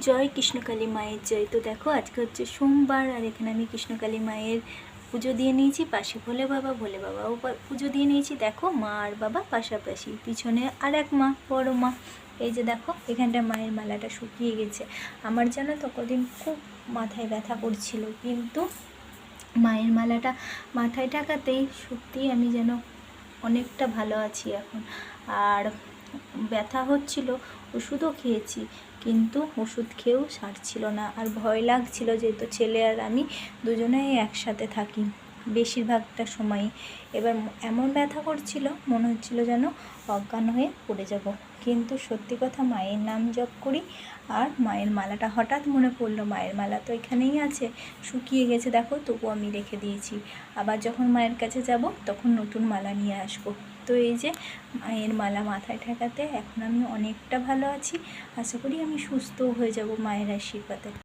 জয় কৃষ্ণকালী মায়ের জয়। তো দেখো, আজকে হচ্ছে সোমবার, আর এখানে আমি কৃষ্ণকালী মায়ের পুজো দিয়ে নিয়েছি। পাশে ভোলে বাবা, ভোলে বাবাও পা- পুজো দিয়ে নিয়েছি। দেখো, মা আর বাবা পাশাপাশি, পিছনে আর এক মা, বড় মা। এই যে দেখো, এখানটা মায়ের মালাটা শুকিয়ে গেছে। আমার যেন তো কদিন খুব মাথায় ব্যথা করছিল, কিন্তু মায়ের মালাটা মাথায় ঠাকাতেই সত্যিই আমি যেন অনেকটা ভালো আছি এখন। আর ব্যথা হচ্ছিল, ওষুধও খেয়েছি, কিন্তু ওষুধ খেয়েও সারছিল না। আর ভয় লাগছিল যেহেতু ছেলে আর আমি দুজনেই একসাথে থাকি। বেশিরভাগটা সময়ই। এবার এমন ব্যথা করছিল, মনে হচ্ছিল যেন অজ্ঞান হয়ে পড়ে যাব। কিন্তু সত্যি কথা, মায়ের নাম জপ করি আর মায়ের মালাটা হঠাৎ মনে পড়ল, মায়ের মালা তো এখানেই আছে, শুকিয়ে গেছে, দেখো, তবু আমি রেখে দিয়েছি। আবার যখন মায়ের কাছে যাব, তখন নতুন মালা নিয়ে আসব। তো এই যে মায়ের মালা মাথায় ঠেকাতে এখন আমি অনেকটা ভালো আছি। আশা করি আমি সুস্থও হয়ে যাব মায়ের আশীর্বাদে।